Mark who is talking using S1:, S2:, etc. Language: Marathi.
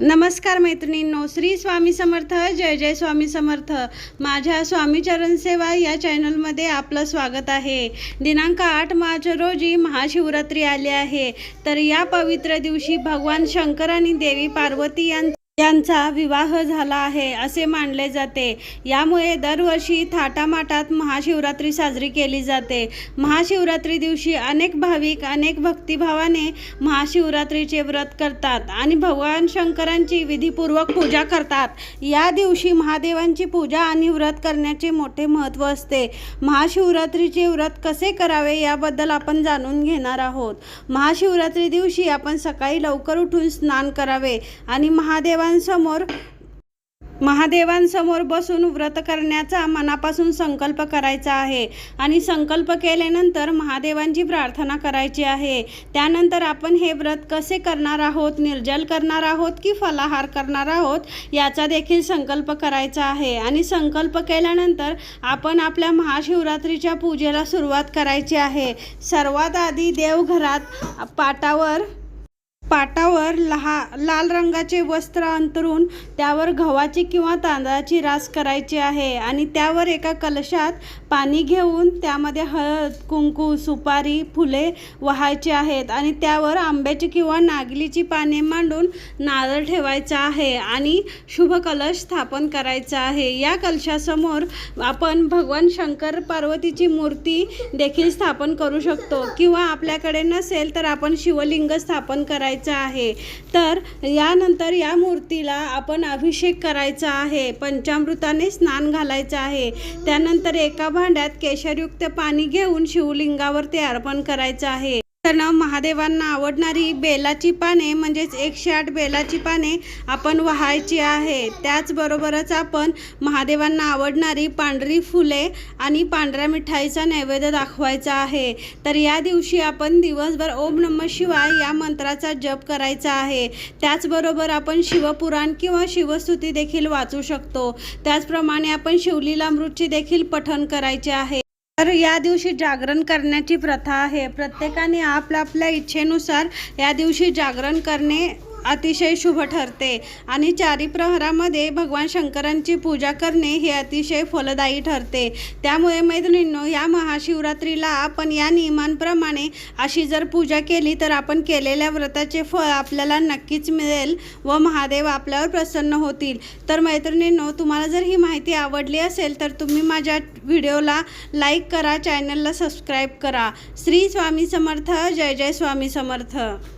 S1: नमस्कार मैत्रिणींनो श्री स्वामी समर्थ जय जय स्वामी समर्थ. माझ्या स्वामीचरण सेवा या चॅनलमध्ये आपलं स्वागत आहे. दिनांक आठ मार्च रोजी महाशिवरात्री आली आहे. तर या पवित्र दिवशी भगवान शंकर आणि देवी पार्वती यां यांचा विवाह झाला आहे असे मानले जाते. यामुळे दरवर्षी थाटामाटात महाशिवरात्री साजरी केली जाते. महाशिवरात्री दिवशी अनेक भाविक अनेक भक्तिभावाने महाशिवरात्रीचे व्रत करतात आणि भगवान शंकरांची विधीपूर्वक पूजा करतात. या दिवशी महादेवांची पूजा आणि व्रत करण्याचे मोठे महत्त्व असते. महाशिवरात्रीचे व्रत कसे करावे याबद्दल आपण जाणून घेणार आहोत. महाशिवरात्री दिवशी आपण सकाळी लवकर उठून स्नान करावे आणि देवांसमोर महादेवांसमोर बसून व्रत करण्याचा मनापासून संकल्प करायचा आहे. आणि संकल्प केल्यानंतर महादेवांची प्रार्थना करायची आहे. त्यानंतर आपण हे व्रत कसे करणार आहोत निर्जल करणार आहोत की फलाहार करणार आहोत याचा देखील संकल्प करायचा आहे. आणि संकल्प केल्यानंतर आपण आपल्या महाशिवरात्रीच्या पूजेला सुरुवात करायची आहे. सर्वात आधी देवघरात पाटावर पाटावर लहा लाल रंगाचे वस्त्र अंतरून त्यावर गव्हाची किंवा तांदळाची रास करायची आहे आणि त्यावर एका कलशात पाणी घेऊन त्यामध्ये हळद कुंकू सुपारी फुले वहायचे आहेत आणि त्यावर आंब्याची किंवा नागलीची पाने मांडून नारळ ठेवायचा आहे आणि शुभ कलश स्थापन करायचा आहे. या कलशासमोर आपण भगवान शंकर पार्वतीची मूर्ती देखील स्थापन करू शकतो. किंवा आपल्याकडे नसेल तर आपण शिवलिंग स्थापन करायचं आहे. तर यानंतर या मूर्तीला आपण अभिषेक करायचा आहे. पंचामृताने स्नान घालायचं आहे. त्यानंतर एका भांड्यात केशरयुक्त पाणी घेऊन शिवलिंगावर ते अर्पण करायचं आहे. तर महादेवांना आवडणारी बेलाची पाने म्हणजेच एकशे आठ बेलाची पाने आपण वाहायची आहे. त्याचबरोबरच आपण महादेवांना आवडणारी पांढरी फुले आणि पांढऱ्या मिठाईचा नैवेद्य दाखवायचा आहे. तर या दिवशी आपण दिवसभर ओम नम शिवाय या मंत्राचा जप करायचा आहे. त्याचबरोबर आपण शिवपुराण किंवा शिवस्तुती देखील वाचू शकतो. त्याचप्रमाणे आपण शिवलीलामृतची देखील पठण करायचे आहे. तर या दिवशी जागरण करण्याची प्रथा आहे. प्रत्येकाने आपल्या आपल्या इच्छेनुसार या दिवशी जागरण करणे अतिशय शुभ ठरते. आणि चारी प्रहरामध्ये भगवान शंकरांची पूजा करणे हे अतिशय फलदायी ठरते. त्यामुळे मैत्रिणींनो या महाशिवरात्रीला आपण या नियमांप्रमाणे अशी जर पूजा केली तर आपण केलेल्या व्रताचे फळ आपल्याला नक्कीच मिळेल व महादेव आपल्यावर प्रसन्न होतील. तर मैत्रिणींनो तुम्हाला जर ही माहिती आवडली असेल तर तुम्ही माझ्या व्हिडिओला लाईक करा चॅनलला सबस्क्राईब करा. श्री स्वामी समर्थ जय जय स्वामी समर्थ.